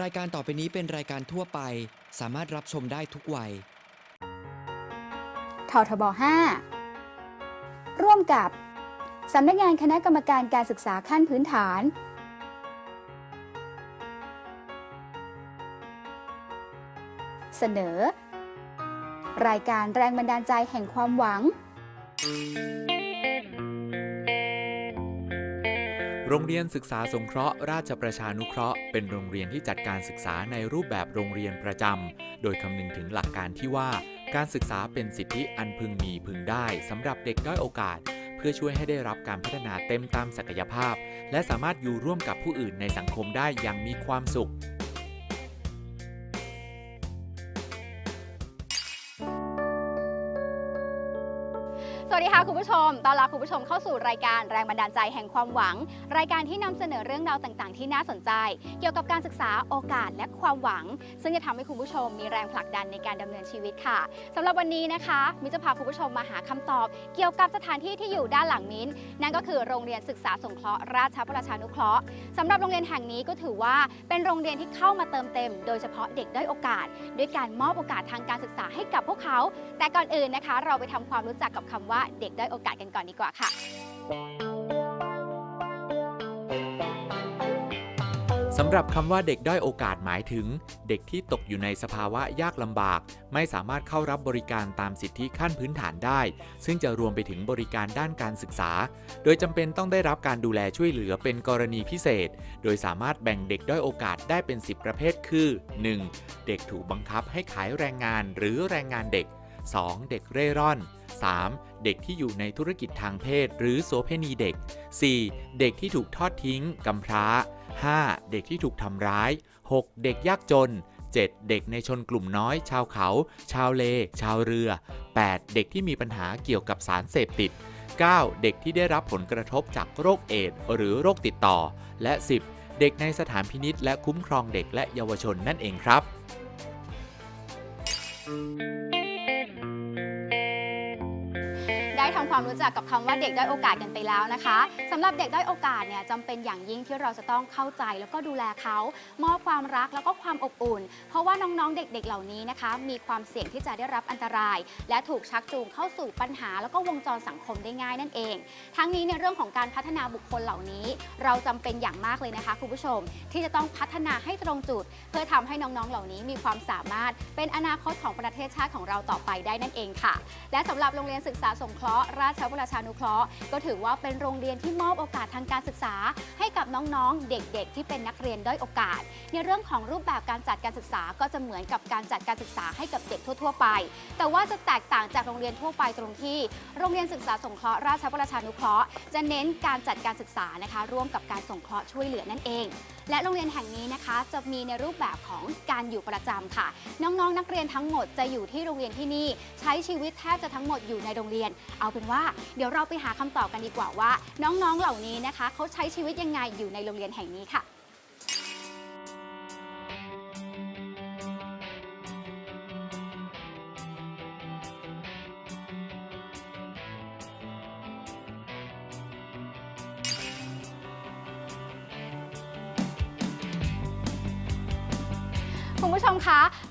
รายการต่อไปนี้เป็นรายการทั่วไป สามารถรับชมได้ทุกวัย ททบ 5 ร่วมกับสำนักงานคณะกรรมการการศึกษาขั้นพื้นฐาน เสนอ รายการแรงบันดาลใจแห่งความหวัง โรงเรียนศึกษาสงเคราะห์ราชประชานุเคราะห์เป็นโรงเรียนที่จัดการศึกษาในรูปแบบโรงเรียนประจำ โดยคำนึงถึงหลักการที่ว่า การศึกษาเป็นสิทธิอันพึงมีพึงได้สำหรับเด็กด้อยโอกาส เพื่อช่วยให้ได้รับการพัฒนาเต็มตามศักยภาพ และสามารถอยู่ร่วมกับผู้อื่นในสังคมได้อย่างมีความสุข วัสดีค่ะคุณผู้ชม ต้อนรับคุณผู้ชมเข้าสู่รายการแรงบันดาลใจแห่งความหวัง รายการที่นำเสนอเรื่องราวต่างๆ ที่น่าสนใจ เกี่ยวกับการศึกษาโอกาสและความหวัง ซึ่งจะทำให้คุณผู้ชมมีแรงผลักดันในการดำเนินชีวิตค่ะสำหรับวันนี้นะคะมินจะพาคุณผู้ชมมาหาคำตอบ เกี่ยวกับสถานที่ที่อยู่ด้านหลังมิ้น นั่นก็คือโรงเรียนศึกษาสงเคราะห์ราชประชานุเคราะห์สำหรับโรงเรียนแห่งนี้ก็ถือว่าเป็นโรงเรียนที่เข้ามาเติมเต็ม โดยเฉพาะเด็กด้อยโอกาส ด้วยการมอบโอกาสทางการศึกษาให้กับพวกเขา แต่ก่อนอื่นนะคะ เราไปทำความรู้จักกับคำว่าเด็กด้อยโอกาสกันก่อนดีกว่าค่ะสำหรับคำว่าเด็กด้อยโอกาสหมายถึง เด็กที่ตกอยู่ในสภาวะยากลำบาก ไม่สามารถเข้ารับบริการตามสิทธิขั้นพื้นฐานได้ ซึ่งจะรวมไปถึงบริการด้านการศึกษา โดยจำเป็นต้องได้รับการดูแลช่วยเหลือเป็นกรณีพิเศษ โดยสามารถแบ่งเด็กด้อยโอกาสได้เป็น 10 ประเภทคือ 1. เด็กถูกบังคับให้ขายแรงงานหรือแรงงานเด็ก 2. เด็กเร่ร่อน 3. เด็กที่อยู่ในธุรกิจทางเพศ หรือโสเพณีเด็ก 4. เด็กที่ถูกทอดทิ้งกำพร้า 5. เด็กที่ถูกทำร้าย 6. เด็กยากจน 7. เด็กในชนกลุ่มน้อย ชาวเขา ชาวเล ชาวเรือ 8. เด็กที่มีปัญหาเกี่ยวกับสารเสพติด 9. เด็กที่ได้รับผลกระทบจากโรคเอดส์หรือโรคติดต่อ และ 10. เด็กในสถานพินิษและคุ้มครองเด็กและเยาวชนนั่นเองครับได้ ทำความรู้จักกับคำว่าเด็กด้อยโอกาสกันไปแล้วนะคะสำหรับเด็กด้อยโอกาสเนี่ยจำเป็นอย่างยิ่งที่เราจะต้องเข้าใจแล้วก็ดูแลเขามอบความรักแล้วก็ความอบอุ่น เพราะว่าน้องๆเด็กๆเหล่านี้นะคะ มีความเสี่ยงที่จะได้รับอันตราย และถูกชักจูงเข้าสู่ปัญหา แล้วก็วงจรสังคมได้ง่ายนั่นเอง ทั้งนี้ในเรื่องของการพัฒนาบุคคลเหล่านี้ เราจำเป็นอย่างมากเลยนะคะคุณผู้ชม ที่จะต้องพัฒนาให้ตรงจุด เพื่อทำให้น้องๆเหล่านี้มีความสามารถเป็นอนาคตของประเทศชาติของเราต่อไปได้นั่นเองค่ะ และสำหรับโรงเรียนศึกษาสงเคราะห์ราชประชานุเคราะห์ ก็ถือว่าเป็นโรงเรียนที่มอบโอกาสทางการศึกษา ให้กับน้องๆ เด็กๆ ที่เป็นนักเรียนด้อยโอกาส ในเรื่องของรูปแบบการจัดการศึกษาก็จะเหมือนกับการจัดการศึกษาให้กับเด็กทั่ว ๆ ไป แต่ว่าจะแตกต่างจากโรงเรียนทั่วไปตรงที่ โรงเรียนศึกษาสงเคราะห์ราชประชานุเคราะห์จะเน้นการจัดการศึกษานะคะ ร่วมกับการสงเคราะห์ช่วยเหลือนั่นเองและโรงเรียนแห่งนี้นะคะจะมีในรูปแบบของการอยู่ประจำค่ะ น้องๆนักเรียนทั้งหมดจะอยู่ที่โรงเรียนที่นี่ ใช้ชีวิตแทบจะทั้งหมดอยู่ในโรงเรียน เอาเป็นว่าเดี๋ยวเราไปหาคำตอบกันดีกว่าว่า น้องๆเหล่านี้นะคะเขาใช้ชีวิตยังไงอยู่ในโรงเรียนแห่งนี้ค่ะ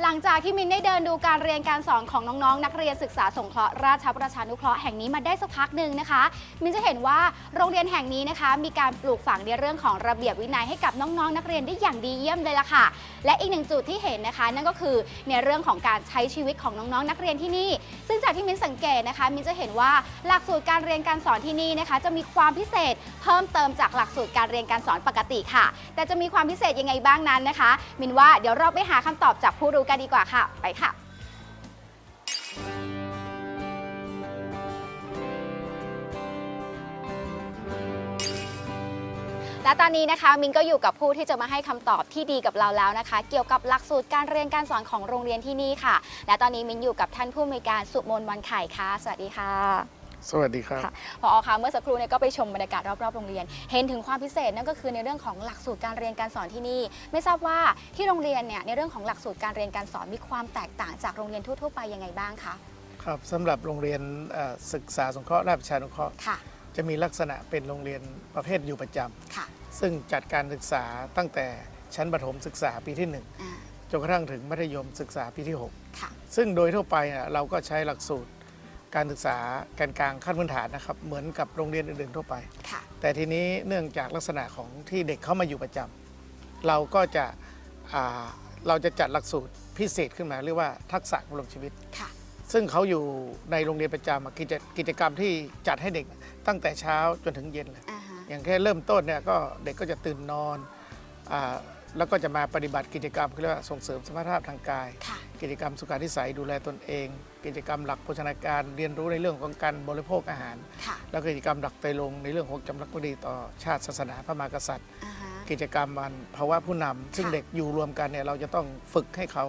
ลังจากที่มินได้เดินดูการเรียนการสอนของน้องๆ นักเรียนศึกษาสงเคราะห์ราชประชานุเคราะห์แห่งนี้มาได้สักพักหนึ่งนะคะ มินจะเห็นว่าโรงเรียนแห่งนี้นะคะ มีการปลูกฝังในเรื่องของระเบียบวินัยให้กับน้องๆ นักเรียนได้อย่างดีเยี่ยมเลยล่ะค่ะ และอีกหนึ่งจุดที่เห็นนะคะ นั่นก็คือในเรื่องของการใช้ชีวิตของน้องๆ นักเรียนที่นี่ ซึ่งจากที่มินสังเกตนะคะ มินจะเห็นว่าหลักสูตรการเรียนการสอนที่นี่นะคะ จะมีความพิเศษเพิ่มเติมจากหลักสูตรการเรียนการสอนปกติค่ะ แต่จะมีความพิเศษยังไงบ้างนั้นนะคะ มินว่าเดี๋ยวเราไปหาคำตอบจากผู้รู้กันดีกว่าค่ะ ไปค่ะ และตอนนี้นะคะมินก็อยู่กับผู้ที่จะมาให้คำตอบที่ดีกับเราแล้วนะคะ เกี่ยวกับหลักสูตรการเรียนการสอนของโรงเรียนที่นี่ค่ะ และตอนนี้มินอยู่กับท่านผู้อำนวยการสุมนวันไข่ค่ะ สวัสดีค่ะ สวัสดีครับ ค่ะพอคะเมื่อสักครู่เนี่ยก็ไปชมบรรยากาศรอบๆโรงเรียน เห็นถึงความพิเศษนั่นก็คือในเรื่องของหลักสูตรการเรียนการสอนที่นี่ ไม่ทราบว่าที่โรงเรียนเนี่ยในเรื่องของหลักสูตรการเรียนการสอนมีความแตกต่างจากโรงเรียนทั่วๆไปยังไงบ้างคะ ครับสำหรับโรงเรียนเอ่อศึกษาสงเคราะห์ราชประชานุเคราะห์ค่ะ จะมีลักษณะเป็นโรงเรียนประเภทอยู่ประจค่ะำซึ่งจัดการศึกษาตั้งแต่ชั้นประถมศึกษาปีที่อ่า1จนกระทั่งถึงมัธยมศึกษาปีที่ค่ะ6ซึ่งโดยทั่วไปอะเราก็ใช้หลักสูตร การศึกษาการกลางขั้นพื้นฐานนะครับ เหมือนกับโรงเรียนอื่นๆทั่วไป ค่ะ แต่ทีนี้เนื่องจากลักษณะของที่เด็กเข้ามาอยู่ประจำเราก็จะอ่าเราจะจัดหลักสูตรพิเศษขึ้นมาเรียกว่าทักษะดำรงชีวิต ค่ะ ซึ่งเขาอยู่ในโรงเรียนประจำอะกิจกิจกรรมที่จัดให้เด็กตั้งแต่เช้าจนถึงเย็นเลย อ่าฮะ อย่างแค่เริ่มต้นเนี่ยก็เด็กก็จะตื่นนอนอา แล้วก็จะมาปฏิบัติกิจกรรมเรียกว่าส่งเสริมสมรรถภาพทางกาย ค่ะกิจกรรมสุขาธิสัยดูแลตนเอง กิจกรรมหลักโภชนาการเรียนรู้ในเรื่องของการบริโภคอาหาร ค่ะแล้วก็กิจกรรมหลักไตรลงค์ในเรื่องของจำรักภักดีต่อชาติศาสนาพระมหากษัตริย์ อ่าฮะ กิจกรรมวันภาวะผู้นำซึ่งค่ะ เด็กอยู่รวมกันเนี่ยเราจะต้องฝึกให้เขา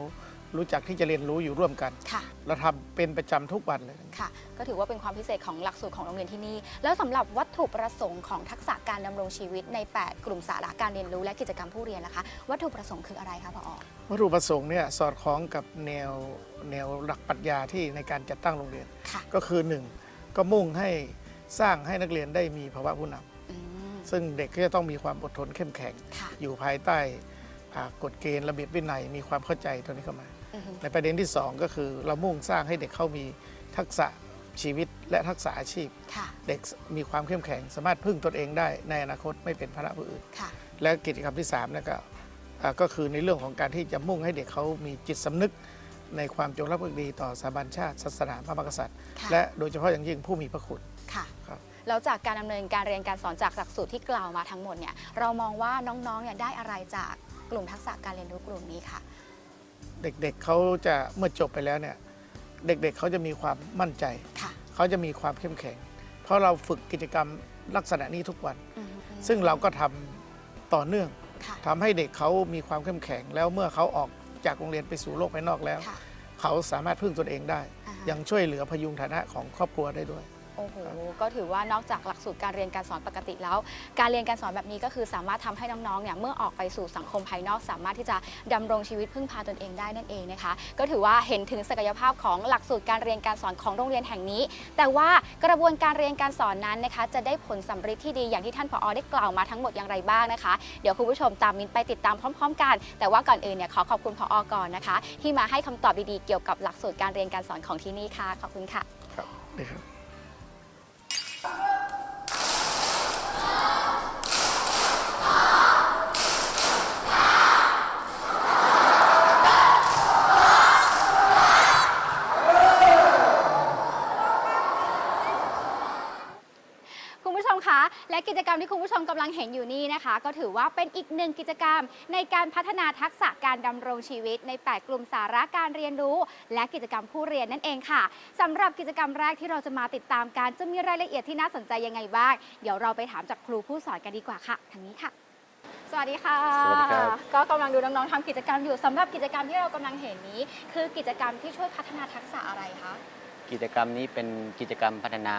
รู้จักที่จะเรียนรู้อยู่ร่วมกัน ค่ะ เราทำเป็นประจำทุกวันเลย ค่ะ ก็ถือว่าเป็นความพิเศษของหลักสูตรของโรงเรียนที่นี่ แล้วสำหรับวัตถุประสงค์ของทักษะการดำรงชีวิตใน 8 กลุ่มสาระการเรียนรู้และกิจกรรมผู้เรียนนะคะ วัตถุประสงค์คืออะไรคะพอวัตถุประสงค์เนี่ยสอดคล้องกับแนวแนวหลักปรัชญาที่ในการจัดตั้งโรงเรียน ค่ะก็คือหนึ่งก็มุ่งให้สร้างให้นักเรียนได้มีภาวะผู้นำอืมซึ่งเด็กก็จะต้องมีความอดทนเข้มแข็ง ค่ะ อยู่ภายใต้อ่ากฎเกณฑ์ระเบียบวินัยมีความเข้าใจตัวนี้เข้ามาอือฮึ ในประเด็นที่ 2 ก็คือเรามุ่งสร้างให้เด็กเขามีทักษะชีวิตและทักษะอาชีพ ค่ะ เด็กมีความเข้มแข็งสามารถพึ่งตนเองได้ ในอนาคตไม่เป็นภาระผู้อื่น ค่ะ และกิจกรรมที่3เนี่ยก็อ่าก็คือในเรื่องของการที่จะมุ่งให้เด็กเขามีจิตสำนึก ในความจงรักภักดีต่อสถาบันชาติศาสนาพระมหากษัตริย์ ค่ะ และโดยเฉพาะอย่างยิ่งผู้มีพระคุณ ค่ะ ครับ แล้วจากการดำเนินการเรียนการสอนจากหลักสูตรที่กล่าวมาทั้งหมดเนี่ย เรามองว่าน้องๆ เนี่ยได้อะไรจากกลุ่มทักษะการเรียนรู้กลุ่มนี้ค่ะ เด็กๆเขาจะเมื่อจบไปแล้วเนี่ยเด็กๆเขาจะมีความมั่นใจ ค่ะ เขาจะมีความเข้มแข็ง เพราะเราฝึกกิจกรรมลักษณะนี้ทุกวัน อืมซึ่งเราก็ทำต่อเนื่องค่ะทำให้เด็กเขามีความเข้มแข็ง แล้วเมื่อเขาออกจากโรงเรียนไปสู่โลกภายนอกแล้ว ค่ะเขาสามารถพึ่งตนเองได้ อ่าฮะยังช่วยเหลือพยุงฐานะของครอบครัวได้ด้วย โอ้โห ก็ถือว่านอกจากหลักสูตรการเรียนการสอนปกติแล้ว การเรียนการสอนแบบนี้ก็คือสามารถทำให้น้องๆเนี่ยเมื่อออกไปสู่สังคมภายนอกสามารถที่จะดำรงชีวิตพึ่งพาตนเองได้นั่นเองนะคะ ก็ถือว่าเห็นถึงศักยภาพของหลักสูตรการเรียนการสอนของโรงเรียนแห่งนี้ แต่ว่ากระบวนการเรียนการสอนนั้นนะคะ จะได้ผลสำเร็จที่ดีอย่างที่ท่านผอได้กล่าวมาทั้งหมดอย่างไรบ้างนะคะ เดี๋ยวคุณผู้ชมตามมินไปติดตามพร้อม ๆ กัน แต่ว่าก่อนอื่นเนี่ยขอขอบคุณผอก่อนนะคะ ที่มาให้คำตอบดีๆเกี่ยวกับหลักสูตรการเรียนการสอนของที่นี่ค่ะขอบคุณค่ะครับ นี่ครับ คุณผู้ชมคะ และกิจกรรมที่คุณผู้ชมกำลังเห็นอยู่นี่นะคะ ก็ถือว่าเป็นอีกหนึ่งกิจกรรม ในการพัฒนาทักษะการดำรงชีวิต ใน 8 กลุ่มสาระการเรียนรู้ และกิจกรรมผู้เรียนนั่นเองค่ะสำหรับกิจกรรมแรกที่เราจะมาติดตามกันจะมีรายละเอียดที่น่าสนใจยังไงบ้าง เดี๋ยวเราไปถามจากครูผู้สอนกันดีกว่าค่ะทางนี้ค่ะสวัสดีค่ะสวัสดีครับก็กำลังดูน้องๆทำกิจกรรมอยู่สำหรับกิจกรรมที่เรากำลังเห็นนี้ คือกิจกรรมที่ช่วยพัฒนาทักษะอะไรคะ กิจกรรมนี้เป็นกิจกรรมพัฒนา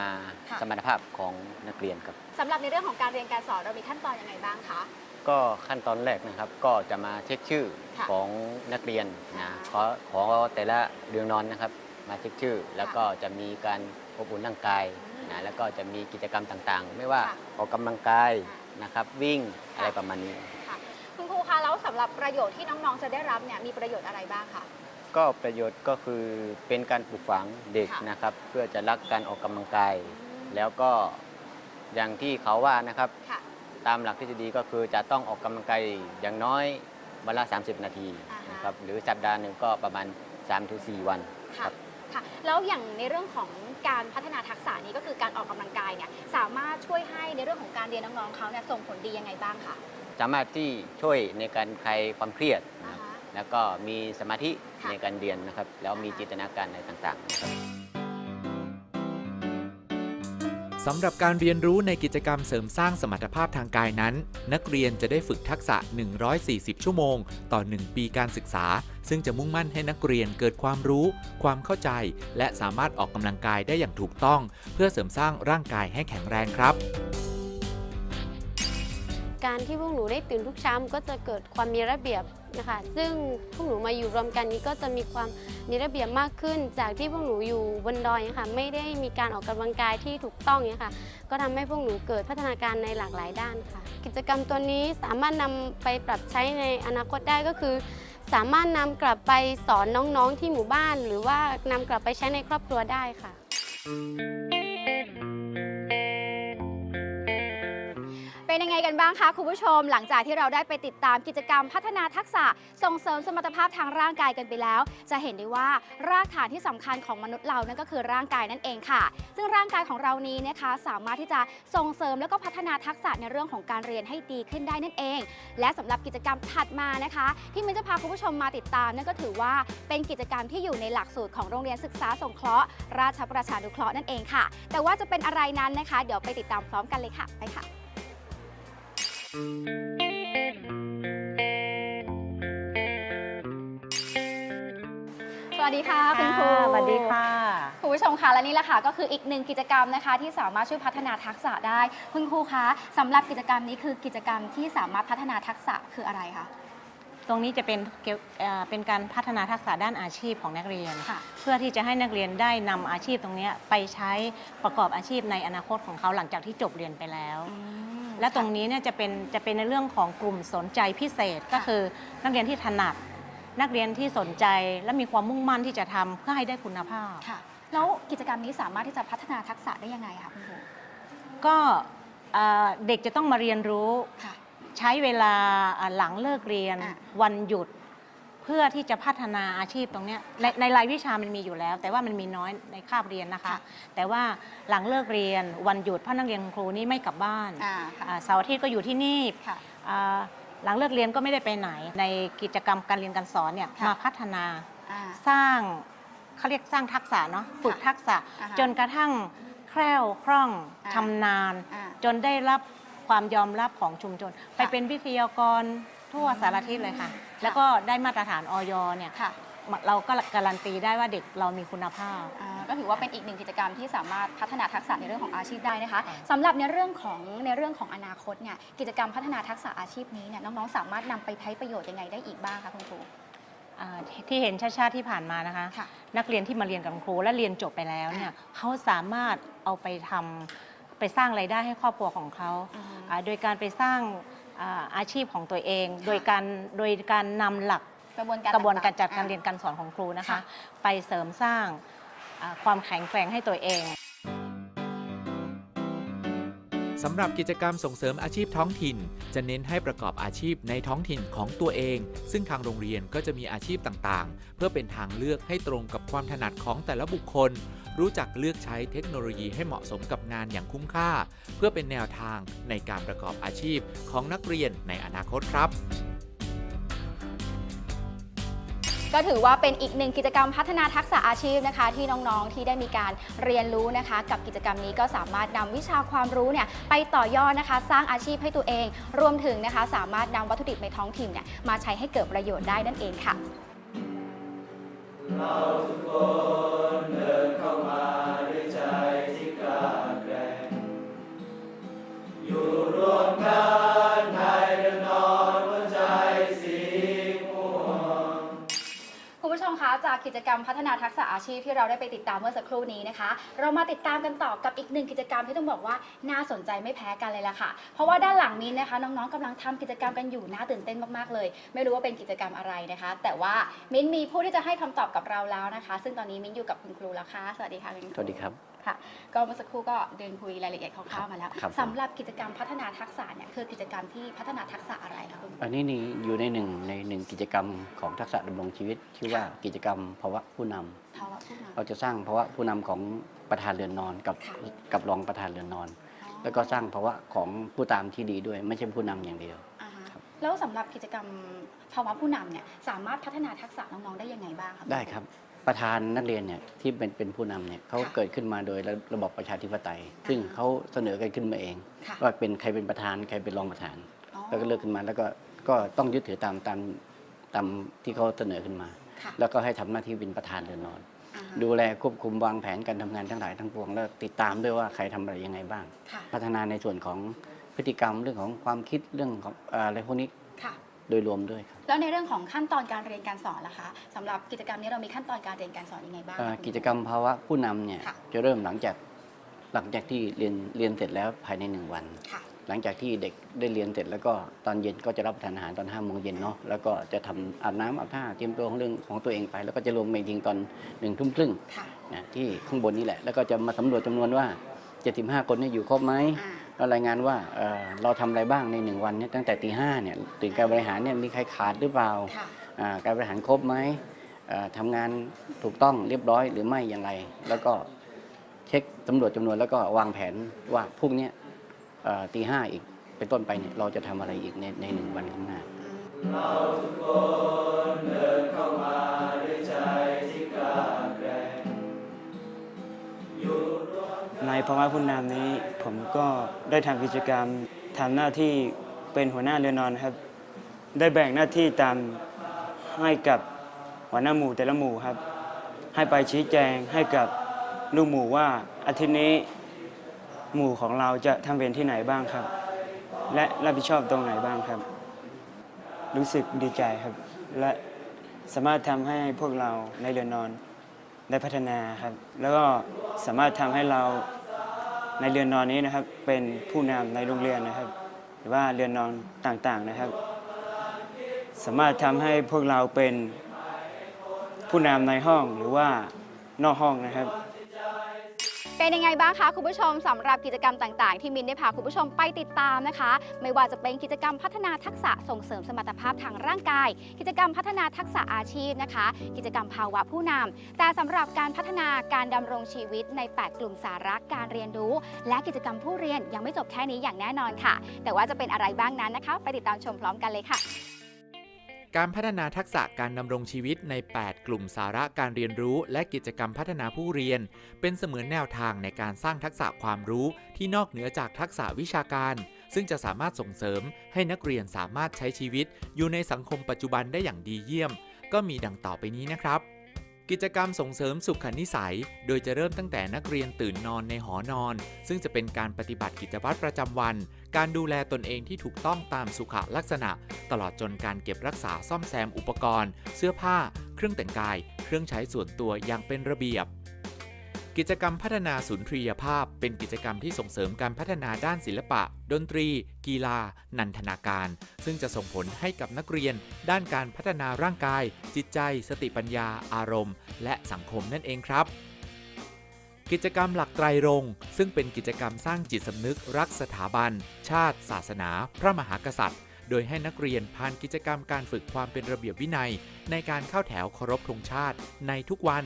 ค่ะ สมรรถภาพของนักเรียนครับ สำหรับในเรื่องของการเรียนการสอนเรามีขั้นตอนยังไงบ้างคะ ก็ขั้นตอนแรกนะครับก็จะมาเช็คชื่อค่ะของนักเรียนอ่านะขอขอแต่ละเรืองนอนนะครับ มาเช็คชื่อ แล้วก็จะมีการอบอุ่นร่างกายอืมนะแล้วก็จะมีกิจกรรมต่างๆ ไม่ว่าค่ะออกกำลังกายนะครับ วิ่งค่ะ อะไรประมาณนี้ ค่ะ คุณครูคะแล้วสำหรับประโยชน์ที่น้องๆจะได้รับเนี่ยมีประโยชน์อะไรบ้างคะ ก็ประโยชน์ก็คือเป็นการปลูกฝังเด็กค่ะนะครับ เพื่อจะรักการออกกำลังกาย แล้วก็อย่างที่เขาว่านะครับ ค่ะ ตามหลักทฤษฎีก็คือจะต้องออกกำลังกายอย่างน้อยวันละ 30 นาทีอ่าฮะ นะครับหรือสัปดาห์หนึ่งก็ประมาณ 3-4 วัน คค่ะ รับ ค่ะ แล้วอย่างในเรื่องของการพัฒนาทักษะนี้ก็คือการออกกำลังกายเนี่ยสามารถช่วยให้ในเรื่องของการเรียนน้องๆเขาเนี่ยส่งผลดียังไงบ้างคะ สามารถที่ช่วยในการคลายความเครียดอ่านะครับฮะ แล้วก็มีสมาธิค่ะ ในการเรียนนะครับ แล้วมีอ่าฮะจินตนาการอะไรต่างๆนะครับ สำหรับการเรียนรู้ในกิจกรรมเสริมสร้างสมรรถภาพทางกายนั้น นักเรียนจะได้ฝึกทักษะ 140 ชั่วโมง ต่อ 1 ปีการศึกษา ซึ่งจะมุ่งมั่นให้นักเรียนเกิดความรู้ ความเข้าใจ และสามารถออกกำลังกายได้อย่างถูกต้อง เพื่อเสริมสร้างร่างกายให้แข็งแรงครับ การที่พวกหนูได้ตื่นทุกเช้ามันก็จะเกิดความมีระเบียบ นะคะ ซึ่งพวกหนูมาอยู่รวมกันนี้ก็จะมีความมีระเบียบมากขึ้น จากที่พวกหนูอยู่บนดอยนะคะไม่ได้มีการออกกำลังกายที่ถูกต้องเนี่ยค่ะ ก็ทำให้พวกหนูเกิดพัฒนาการในหลากหลายด้านค่ะ กิจกรรมตัวนี้สามารถนำไปปรับใช้ในอนาคตได้ก็คือ สามารถนำกลับไปสอนน้องๆที่หมู่บ้าน หรือว่านำกลับไปใช้ในครอบครัวได้ค่ะ เป็นยังไงกันบ้างคะคุณผู้ชม หลังจากที่เราได้ไปติดตามกิจกรรมพัฒนาทักษะส่งเสริมสมรรถภาพทางร่างกายกันไปแล้ว จะเห็นได้ว่ารากฐานที่สำคัญของมนุษย์เรานั่นก็คือร่างกายนั่นเองค่ะ ซึ่งร่างกายของเรานี้นะคะสามารถที่จะส่งเสริมแล้วก็พัฒนาทักษะในเรื่องของการเรียนให้ดีขึ้นได้นั่นเอง และสำหรับกิจกรรมถัดมานะคะ ที่มินจะพาคุณผู้ชมมาติดตามนั่นก็ถือว่าเป็นกิจกรรมที่อยู่ในหลักสูตรของโรงเรียนศึกษาสงเคราะห์ ราชประชานุเคราะห์นั่นเองค่ะ แต่ว่าจะเป็นอะไรนั้นนะคะ เดี๋ยวไปติดตามพร้อมกันเลยค่ะไปค่ะ สวัสดีค่ะคุณครูสวัสดีค่ะคุณผู้ชมคะและนี่แหละค่ะก็คืออีกหนึ่งกิจกรรมนะคะ ที่สามารถช่วยพัฒนาทักษะได้ คุณครูคะสำหรับกิจกรรมนี้คือกิจกรรมที่สามารถพัฒนาทักษะคืออะไรคะตรงนี้จะเป็นเกี่ยวเอ่อเป็นการพัฒนาทักษะด้านอาชีพของนักเรียนค่ะเพื่อที่จะให้นักเรียนได้นำอาชีพตรงเนี้ยไปใช้ประกอบอาชีพในอนาคตของเขาหลังจากที่จบเรียนไปแล้วอืม และตรงนี้เนี่ยจะเป็นจะเป็นในเรื่องของกลุ่มสนใจพิเศษก็คือนักเรียนที่ถนัด นักเรียนที่สนใจและมีความมุ่งมั่นที่จะทำเพื่อให้ได้คุณภาพ ค่ะ แล้วกิจกรรมนี้สามารถที่จะพัฒนาทักษะได้ยังไงคะคุณครูก็เอ่อเด็กจะต้องมาเรียนรู้ ค่ะ ใช้เวลาอ่าหลังเลิกเรียน อะวันหยุดเพื่อที่จะพัฒนาอาชีพตรงเนี้ยในในรายวิชามันมีอยู่แล้ว แต่ว่ามันมีน้อยในคาบเรียนนะคะค่ะแต่ว่าหลังเลิกเรียนวันหยุดเพราะนักเรียนคุณครูนี่ไม่กลับบ้านอ่าค่ะ อ่าเสาร์อาทิตย์ก็อยู่ที่นี่ค่ะ อ่าหลังเลิกเรียนก็ไม่ได้ไปไหน ในกิจกรรมการเรียนการสอนเนี่ยค่ะ มาพัฒนา อ่า สร้างเขาเรียกสร้างทักษะเนาะฝึกทักษะ อ่าฮะจนกระทั่งแคล่วคล่องอ่าชำนาญ อ่าจนได้รับความยอมรับของชุมชน ไปเป็นวิทยากร ทั่วสารทิศเลยค่ะ แล้วก็ได้มาตรฐานออยเนี่ยค่ะเราก็การันตีได้ว่าเด็กเรามีคุณภาพอ่าก็ถือว่าเป็นอีกหนึ่งกิจกรรมที่สามารถพัฒนาทักษะในเรื่องของอาชีพได้นะคะค่ะสำหรับในเรื่องของในเรื่องของอนาคตเนี่ยกิจกรรมพัฒนาทักษะอาชีพนี้เนี่ยน้องๆ สามารถนำไปใช้ประโยชน์ยังไงได้อีกบ้างคะคุณครูอ่าที่ที่เห็นชาติๆที่ผ่านมานะคะค่ะนักเรียนที่มาเรียนกับคุณครูและเรียนจบไปแล้วเนี่ยเขาสามารถเอาไปทำไปสร้างไรายได้ให้ครอบครัวของเขาอือฮึอ่าโดยการไปสร้าง อ่าอาชีพของตัวเองค่ะโดยการโดยการนำหลักกระบวนการกระบวนการจัดต่งๆการเรียนการสอนของครูนะคะ ค่ะ ไปเสริมสร้างอ่าความแข็งแกร่งให้ตัวเอง สำหรับกิจกรรมส่งเสริมอาชีพท้องถิ่น จะเน้นให้ประกอบอาชีพในท้องถิ่นของตัวเอง ซึ่งทางโรงเรียนก็จะมีอาชีพต่างๆ เพื่อเป็นทางเลือกให้ตรงกับความถนัดของแต่ละบุคคล รู้จักเลือกใช้เทคโนโลยีให้เหมาะสมกับงานอย่างคุ้มค่า เพื่อเป็นแนวทางในการประกอบอาชีพของนักเรียนในอนาคตครับ ก็ถือว่าเป็นอีกหนึ่งกิจกรรมพัฒนาทักษะอาชีพนะคะ ที่น้องๆที่ได้มีการเรียนรู้นะคะ กับกิจกรรมนี้ก็สามารถนำวิชาความรู้เนี่ยไปต่อยอดนะคะ สร้างอาชีพให้ตัวเอง รวมถึงนะคะ สามารถนำวัตถุดิบในท้องถิ่นเนี่ยมาใช้ให้เกิดประโยชน์ได้นั่นเองค่ะคุณ กิจกรรมพัฒนาทักษะอาชีพที่เราได้ไปติดตามเมื่อสักครู่นี้นะคะ เรามาติดตามกันต่อกับอีกหนึ่งกิจกรรมที่ต้องบอกว่าน่าสนใจไม่แพ้กันเลยล่ะค่ะ เพราะว่าด้านหลังนี้นะคะ น้องๆกำลังทำกิจกรรมกันอยู่น่าตื่นเต้นมากๆเลย ไม่รู้ว่าเป็นกิจกรรมอะไรนะคะ แต่ว่ามิ้นมีผู้ที่จะให้คำตอบกับเราแล้วนะคะ ซึ่งตอนนี้มิ้นอยู่กับคุณครูแล้วค่ะสวัสดีค่ะคุณครูสวัสดีครับ ค่ะก็เมื่อสักครู่ก็เดินคุยรายละเอียดคร่าวๆมาแล้วครับผม สำหรับกิจกรรมพัฒนาทักษะเนี่ยคือกิจกรรมที่พัฒนาทักษะอะไรคะคุณครู อันนี้นี่อยู่ในหนึ่งในหนึ่งกิจกรรมของทักษะดำรงชีวิต ชื่อว่ากิจกรรมภาวะผู้นำภาวะผู้นำ เราจะสร้างภาวะผู้นำของประธานเรือนนอนกับค่ะ กับรองประธานเรือนนอน แล้วก็สร้างภาวะของผู้ตามที่ดีด้วย ไม่ใช่ผู้นำอย่างเดียว อ่าฮะครับแล้วสำหรับกิจกรรมภาวะผู้นำเนี่ยสามารถพัฒนาทักษะน้องๆได้ยังไงบ้างคะได้ครับ ประธานนักเรียนเนี่ยที่เป็นเป็นผู้นำเนี่ยเขาค่ะเกิดขึ้นมาโดยระระบอบประชาธิปไตย ซึ่งเขาเสนอกันขึ้นมาเอง ค่ะ ว่าเป็นใครเป็นประธานใครเป็นรองประธาน อ๋อแล้วก็เลือกขึ้นมาแล้วก็ก็ต้องยึดถือตามตามตามที่เขาเสนอขึ้นมา ค่ะแล้วก็ให้ทำหน้าที่เป็นประธานเรือนนอน อ่าฮะดูแลควบคุมวางแผนการทำงานทั้งหลายทั้งปวงแล้วติดตามด้วยว่าใครทำอะไรยังไงบ้าง ค่ะ พัฒนาในส่วนของพฤติกรรมเรื่องของความคิดเรื่องของเอ่ออะไรพวกนี้ค่ะ โดยรวมด้วยครับแล้วในเรื่องของขั้นตอนการเรียนการสอนล่ะคะสำหรับกิจกรรมนี้เรามีขั้นตอนการเรียนการสอนยังไงบ้างเอ่อคะคุณกิจกรรมภาวะผู้นำเนี่ยค่ะ จะเริ่มหลังจากหลังจากที่เรียนเรียนเสร็จแล้วภายในหนึ่งวัน ค่ะ หลังจากที่เด็กได้เรียนเสร็จแล้วก็ตอนเย็นก็จะรับประทานอาหารตอนห้าโมงเย็นเนาะแล้วก็จะทำอาบน้ำอาบท่าเตรียมตัวของเรื่องของตัวเองไป แล้วก็จะรวมมาอีกทีตอนหนึ่งทุ่มครึ่งค่ะนะที่ข้างบนนี่แหละแล้วก็จะมาสำรวจจำนวนว่า 75 คนเนี่ยอยู่ครบไหม อ่า แล้วรายงานว่าเอ่อเราทำอะไรบ้างในหนึ่งวันเนี่ยตั้งแต่ตีห้าเนี่ยตื่นการบริหารเนี่ยมีใครขาดหรือเปล่าค่ะอ่าการบริหารครบไหมเอ่อทำงานถูกต้องเรียบร้อยหรือไม่อย่างไร แล้วก็เช็คตำรวจจำนวนแล้วก็วางแผนว่าพรุ่งเนี้ยเอ่อตีห้าอีกเป็นต้นไปเนี่ยเราจะทำอะไรอีกในในหนึ่งวันข้างหน้าในภาวะผู้นำนี้ ผมก็ได้ทำกิจกรรมทำหน้าที่เป็นหัวหน้าเรือนนอนครับ ได้แบ่งหน้าที่ตามให้กับหัวหน้าหมู่แต่ละหมู่ครับ ให้ไปชี้แจงให้กับลูกหมู่ว่าอาทิตย์นี้หมู่ของเราจะทำเวรที่ไหนบ้างครับ และรับผิดชอบตรงไหนบ้างครับ รู้สึกดีใจครับ และสามารถทำให้พวกเราในเรือนนอนได้พัฒนาครับ แล้วก็สามารถทำให้เรา ในเรือนนอนนี้นะครับเป็นผู้นำในโรงเรียนนะครับ หรือว่าเรือนนอนต่างๆนะครับ สามารถทำให้พวกเราเป็นผู้นำในห้องหรือว่านอกห้องนะครับ เป็นยังไงบ้างคะคุณผู้ชมสำหรับกิจกรรมต่าง ๆ ที่มินได้พาคุณผู้ชมไปติดตามนะคะ ไม่ว่าจะเป็นกิจกรรมพัฒนาทักษะส่งเสริมสมรรถภาพทางร่างกาย กิจกรรมพัฒนาทักษะอาชีพนะคะ กิจกรรมภาวะผู้นำแต่สำหรับการพัฒนาการดำรงชีวิตใน 8 กลุ่มสาระการเรียนรู้ และกิจกรรมผู้เรียนยังไม่จบแค่นี้อย่างแน่นอนค่ะ แต่ว่าจะเป็นอะไรบ้างนั้นนะคะ ไปติดตามชมพร้อมกันเลยค่ะ การพัฒนาทักษะการดำรงชีวิตใน 8 กลุ่มสาระการเรียนรู้ และกิจกรรมพัฒนาผู้เรียน เป็นเสมือนแนวทางในการสร้างทักษะความรู้ที่นอกเหนือจากทักษะวิชาการ ซึ่งจะสามารถส่งเสริมให้นักเรียนสามารถใช้ชีวิต อยู่ในสังคมปัจจุบันได้อย่างดีเยี่ยม ก็มีดังต่อไปนี้นะครับ กิจกรรมส่งเสริมสุขนิสัย โดยจะเริ่มตั้งแต่นักเรียนตื่นนอนในหอนอน ซึ่งจะเป็นการปฏิบัติกิจวัตรประจำวัน การดูแลตนเองที่ถูกต้องตามสุขลักษณะ ตลอดจนการเก็บรักษาซ่อมแซมอุปกรณ์ เสื้อผ้า เครื่องแต่งกาย เครื่องใช้ส่วนตัวอย่างเป็นระเบียบ กิจกรรมพัฒนาสุนทรียภาพ เป็นกิจกรรมที่ส่งเสริมการพัฒนาด้านศิลปะ ดนตรี กีฬา นันทนาการ ซึ่งจะส่งผลให้กับนักเรียน ด้านการพัฒนาร่างกาย จิตใจ สติปัญญา อารมณ์ และสังคมนั่นเองครับกิจกรรมหลักไตรรงค์ซึ่งเป็นกิจกรรมสร้างจิตสำนึกรักสถาบัน ชาติ ศาสนา พระมหากษัตริย์ โดยให้นักเรียนผ่านกิจกรรมการฝึกความเป็นระเบียบวินัย ในการเข้าแถวเคารพธงชาติในทุกวัน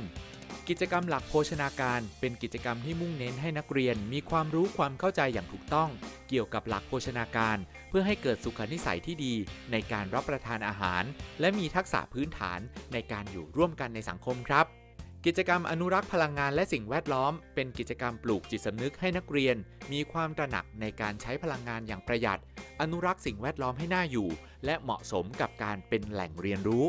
กิจกรรมหลักโภชนาการ เป็นกิจกรรมที่มุ่งเน้นให้นักเรียนมีความรู้ความเข้าใจอย่างถูกต้อง เกี่ยวกับหลักโภชนาการ เพื่อให้เกิดสุขนิสัยที่ดี ในการรับประทานอาหาร และมีทักษะพื้นฐานในการอยู่ร่วมกันในสังคมครับ กิจกรรมอนุรักษ์พลังงานและสิ่งแวดล้อม เป็นกิจกรรมปลูกจิตสำนึกให้นักเรียน มีความตระหนักในการใช้พลังงานอย่างประหยัด อนุรักษ์สิ่งแวดล้อมให้น่าอยู่ และเหมาะสมกับการเป็นแหล่งเรียนรู้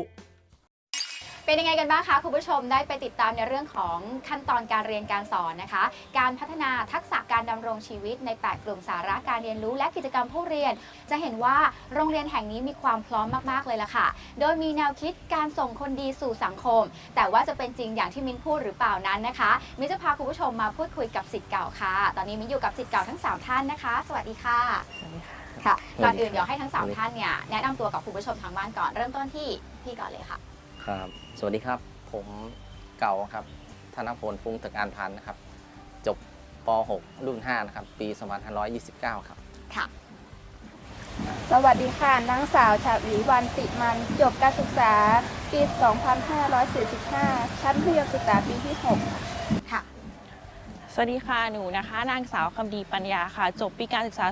เป็นยังไงกันบ้างคะคุณผู้ชมได้ไปติดตามในเรื่องของขั้นตอนการเรียนการสอนนะคะ การพัฒนาทักษะการดำรงชีวิตใน 8 กลุ่มสาระการเรียนรู้และกิจกรรมผู้เรียน จะเห็นว่าโรงเรียนแห่งนี้มีความพร้อมมากๆเลยล่ะค่ะ โดยมีแนวคิดการส่งคนดีสู่สังคม แต่ว่าจะเป็นจริงอย่างที่มิ้นพูดหรือเปล่านั้นนะคะมิ้นจะพาคุณผู้ชมมาพูดคุยกับสิทธิ์เก่าค่ะ ตอนนี้มิ้นอยู่กับสิทธิ์เก่าทั้งสามท่านนะคะ สวัสดีค่ะสวัสดีค่ะค่ะก่อนอื่นเดี๋ยวให้ทั้งสามท่านเนี่ยแนะนำตัวกับคุณผู้ชมทางบ้านก่อนเริ่มต้นที่พี่ก่อนเลยค่ะ ครับ สวัสดีครับ ผมเก่าครับ ธนพลฟุ้งตระการพันธ์นะครับ จบป .6 รุ่น 5 นะครับ ปี 2529 ครับ ค่ะ สวัสดีค่ะ นางสาวชาวีวันติมัน จบการศึกษา ปี 2545 ชั้นมัธยมศึกษาปีที่ 6 สวัสดีค่ะ หนูนะคะ นางสาวคำดีปัญญาค่ะ จบปีการศึกษา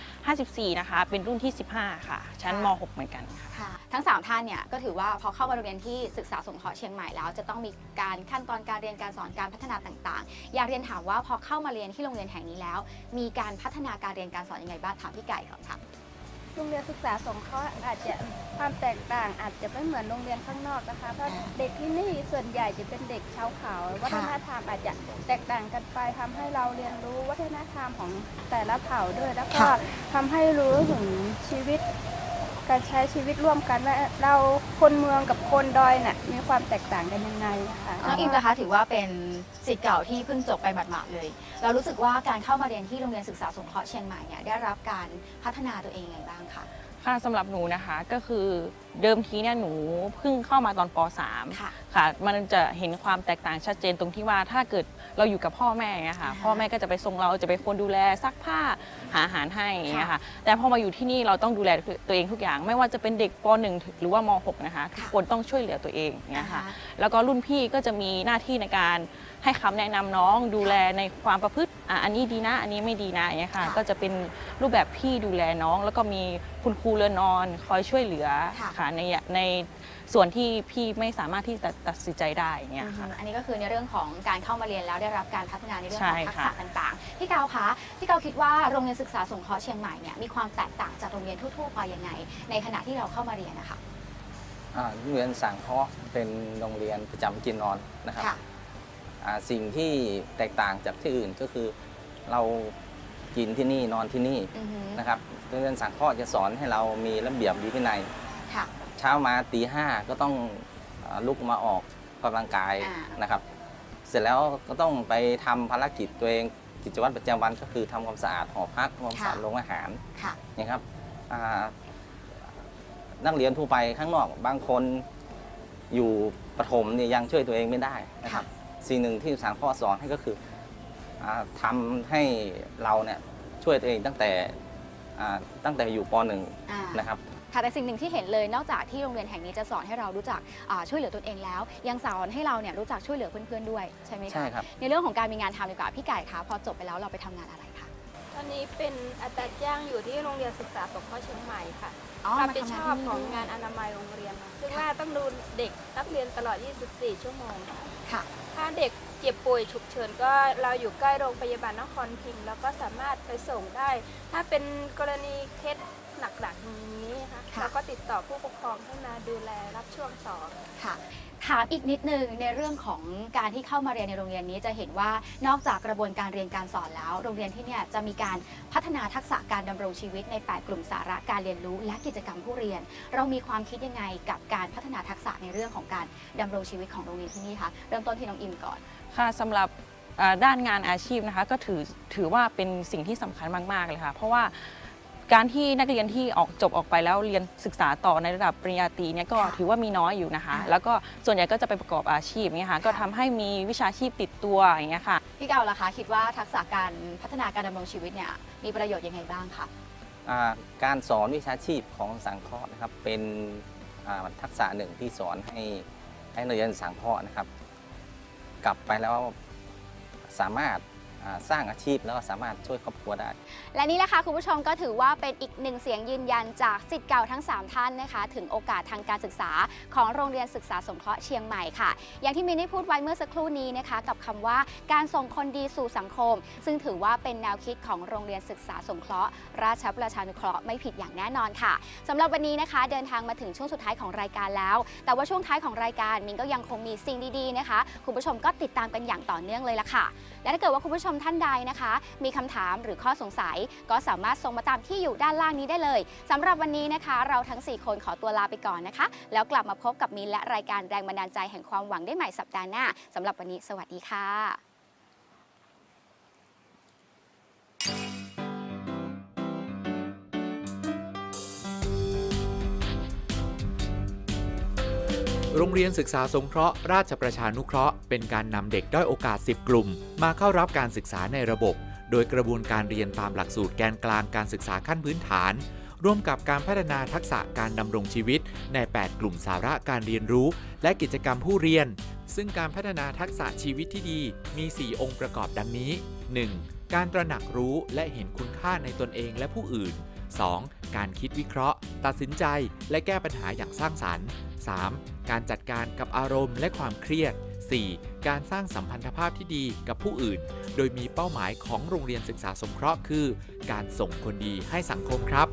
2554 นะคะ เป็นรุ่นที่ 15 ค่ะ ชั้นม .6 เหมือนกันค่ะ ค่ะทั้ง 3 ท่านเนี่ยก็ถือว่าพอเข้ามาโรงเรียนที่ศึกษาสงเคราะห์เชียงใหม่แล้ว จะต้องมีการขั้นตอนการเรียนการสอนการพัฒนาต่างๆ อยากเรียนถามว่าพอเข้ามาเรียนที่โรงเรียนแห่งนี้แล้ว มีการพัฒนาการเรียนการสอนยังไงบ้างถามพี่ไก่ก่อนค่ะ โรงเรียนศึกษาสงเคราะห์อาจจะความแตกต่างอาจจะไม่เหมือนโรงเรียนข้างนอกนะคะ เพราะเด็กที่นี่ส่วนใหญ่จะเป็นเด็กชาวเขาวัฒนธรรมอาจจะแตกต่างกันไปทำให้เราเรียนรู้วัฒนธรรมของแต่ละเผ่าด้วย แล้วก็ค่ะ ทำให้รู้ถึงชีวิต การใช้ชีวิตร่วมกันว่าเราคนเมืองกับคนดอยน่ะมีความแตกต่างกันยังไงค่ะน้องอิมนะคะถือว่าเป็นสิทธิ์เก่าที่เพิ่งจบไปหมาดๆเลย เรารู้สึกว่าการเข้ามาเรียนที่โรงเรียนศึกษาสงเคราะห์เชียงใหม่เนี่ยได้รับการพัฒนาตัวเองยังไงบ้างคะ ค่ะสำหรับหนูนะคะก็คือ เดิมทีเนี่ยหนูเพิ่งเข้ามาตอนป .3 ค่ะค่ะ มันจะเห็นความแตกต่างชัดเจนตรงที่ว่าถ้าเกิดเราอยู่กับพ่อแม่อย่างเงี้ยค่ะอ่าฮะพ่อแม่ก็จะไปส่งเราจะเป็นคนดูแลซักผ้าหาอาหารให้อย่างเงี้ยค่ะ แต่พอมาอยู่ที่นี่เราต้องดูแลตัวเองทุกอย่าง ไม่ว่าจะเป็นเด็กป .1 หรือว่าม .6 นะคะทุกคนต้องช่วยเหลือตัวเองอย่างเงี้ยค่ะ อ่าฮะแล้วก็รุ่นพี่ก็จะมีหน้าที่ในการให้คำแนะนำน้องดูแลในความประพฤติอะอันนี้ดีนะ อันนี้ไม่ดีนะอย่างเงี้ยค่ะ ค่ะก็จะเป็นรูปแบบพี่ดูแลน้อง แล้วก็มีคุณครูเรือนนอน คอยช่วยเหลือค่ะค่ะในในส่วนที่พี่ไม่สามารถที่จะตัดสินใจได้อย่างเงี้ยค่ะ อืมอันนี้ก็คือในเรื่องของการเข้ามาเรียนแล้วได้รับการพัฒนาในเรื่องของใช่ทักค่ะษะต่างๆ พี่เกาคะ พี่เกาคิดว่าโรงเรียนศึกษาสงเคราะห์เชียงใหม่เนี่ยมีความแตกต่างจากโรงเรียนทั่วๆไปยังไง ในขณะที่เราเข้ามาเรียนนะคะ อ่าโรงเรียนสังเคราะห์เป็นโรงเรียนประจำกินนอนนะครับค่ะ อ่าสิ่งที่แตกต่างจากที่อื่นก็คือเรากินที่นี่นอนที่นี่อือฮึนะครับโรงเรียนสังเคราะห์จะสอนให้เรามีระเบียบวินัย ค่ะ เช้ามาตีห้าก็ต้องอ่าลุกมาออกกำลังกายอ่านนะครับ เสร็จแล้วก็ต้องไปทำภารกิจตัวเองกิจวัตรประจำวันก็คือทำความสะอาดหอพักทำความสะอาดโรงอาหารค่ะนะครับอ่านักเรียนทั่วไปข้างนอกบางคนอยู่ประถมเนี่ยยังช่วยตัวเองไม่ได้นะครับ สิ่งหนึ่งที่สังเคราะห์สอนให้ก็คืออาทำให้เราเนี่ยช่วยตัวเองตั้งแต่อ่าตั้งแต่อยู่ป .1 อ่านะครับ ค่ะแต่สิ่งหนึ่งที่เห็นเลยนอกจากที่โรงเรียนแห่งนี้จะสอนให้เรารู้จักอ่าช่วยเหลือตนเองแล้ว ยังสอนให้เราเนี่ยรู้จักช่วยเหลือเพื่อนๆด้วยใช่ไหมคะใช่ครับในเรื่องของการมีงานทำดีกว่าพี่ไก่คะพอจบไปแล้วเราไปทำงานอะไรคะตอนนี้เป็นอัตราจ้างอยู่ที่โรงเรียนศึกษาสงเคราะห์เชียงใหม่ค่ะอ๋อรับมาผิดทำชงานอบที่นี่ของด้วยงานอนามัยโรงเรียนค่ะซึ่งว่าต้องดูเด็กนักเรียนตลอด 24 ชั่วโมงค่ะค่ะถ้าเด็กเจ็บป่วยฉุกเฉินก็เราอยู่ใกล้โรงพยาบาลนครพิงค์แล้วก็สามารถไปส่งได้ ถ้าเป็นกรณีเคสหนักๆอย่างนี้นะคะค่ะเราก็ติดต่อผู้ปกครองให้มาดูแลรับช่วงต่อ ค่ะ ถามอีกนิดนึงในเรื่องของการที่เข้ามาเรียนในโรงเรียนนี้จะเห็นว่านอกจากกระบวนการเรียนการสอนแล้ว โรงเรียนที่เนี่ยจะมีการพัฒนาทักษะการดำรงชีวิตใน 8 กลุ่มสาระการเรียนรู้ และกิจกรรมผู้เรียน เรามีความคิดยังไงกับการพัฒนาทักษะในเรื่องของการดำรงชีวิตของโรงเรียนที่นี่คะเริ่มต้นที่น้องอิมก่อน ค่ะสำหรับด้านงานอาชีพนะคะก็ถือถือว่าเป็นสิ่งที่สำคัญมากๆเลยค่ะ เพราะว่า การที่นักเรียนที่ออกจบออกไปแล้วเรียนศึกษาต่อในระดับปริญญาตรีเนี่ยก็ค่ะถือว่ามีน้อยอยู่นะคะค่ะแล้วก็ส่วนใหญ่ก็จะไปประกอบอาชีพเนี่ยค่ะก็ทำให้มีวิชาชีพติดตัวอย่างเงี้ยค่ะพี่เกาล่ะคะคิดว่าทักษะการพัฒนาการดำรงชีวิตเนี่ยมีประโยชน์ยังไงบ้างคะอ่าการสอนวิชาชีพของสังเคราะห์นะครับเป็นอ่าทักษะหนึ่งที่สอนให้ให้นักเรียนสังเคราะห์นะครับ กลับไปแล้วสามารถอ่า สร้างอาชีพแล้วก็สามารถช่วยครอบครัวได้ และนี่แหละค่ะคุณผู้ชมก็ถือว่าเป็นอีกหนึ่งเสียงยืนยันจากสิทธิ์เก่าทั้ง 3 ท่านนะคะ ถึงโอกาสทางการศึกษาของโรงเรียนศึกษาสงเคราะห์เชียงใหม่ค่ะ อย่างที่มินได้พูดไว้เมื่อสักครู่นี้นะคะ กับคำว่าการส่งคนดีสู่สังคม ซึ่งถือว่าเป็นแนวคิดของโรงเรียนศึกษาสงเคราะห์ ราชประชานุเคราะห์ไม่ผิดอย่างแน่นอนค่ะสำหรับวันนี้นะคะ เดินทางมาถึงช่วงสุดท้ายของรายการแล้ว แต่ว่าช่วงท้ายของรายการมินก็ยังคงมีสิ่งดีๆนะคะ คุณผู้ชมก็ติดตามกันอย่างต่อเนื่องเลยละค่ะและถ้าเกิดว่าคุณผู้ชมท่านใดนะคะ มีคำถามหรือข้อสงสัย ก็สามารถส่งมาตามที่อยู่ด้านล่างนี้ได้เลยสำหรับวันนี้นะคะ เราทั้ง 4 คนขอตัวลาไปก่อนนะคะ แล้วกลับมาพบกับมินและรายการแรงบันดาลใจแห่งความหวังได้ใหม่สัปดาห์หน้าสำหรับวันนี้ สวัสดีค่ะ โรงเรียนศึกษาสงเคราะห์ราชประชานุเคราะห์เป็นการนำเด็กด้อยโอกาส 10 กลุ่ม มาเข้ารับการศึกษาในระบบ โดยกระบวนการเรียนตามหลักสูตรแกนกลางการศึกษาขั้นพื้นฐาน ร่วมกับการพัฒนาทักษะการดำรงชีวิต ใน 8 กลุ่มสาระการเรียนรู้ และกิจกรรมผู้เรียน ซึ่งการพัฒนาทักษะชีวิตที่ดีมี 4 องค์ประกอบดังนี้ 1. การตระหนักรู้และเห็นคุณค่าในตนเองและผู้อื่น 2. การคิดวิเคราะห์ ตัดสินใจ และแก้ปัญหาอย่างสร้างสรรค์ 3. การจัดการกับอารมณ์และความเครียด 4. การสร้างสัมพันธภาพที่ดีกับผู้อื่น โดยมีเป้าหมายของโรงเรียนศึกษาสงเคราะห์คือ การส่งคนดีให้สังคมครับ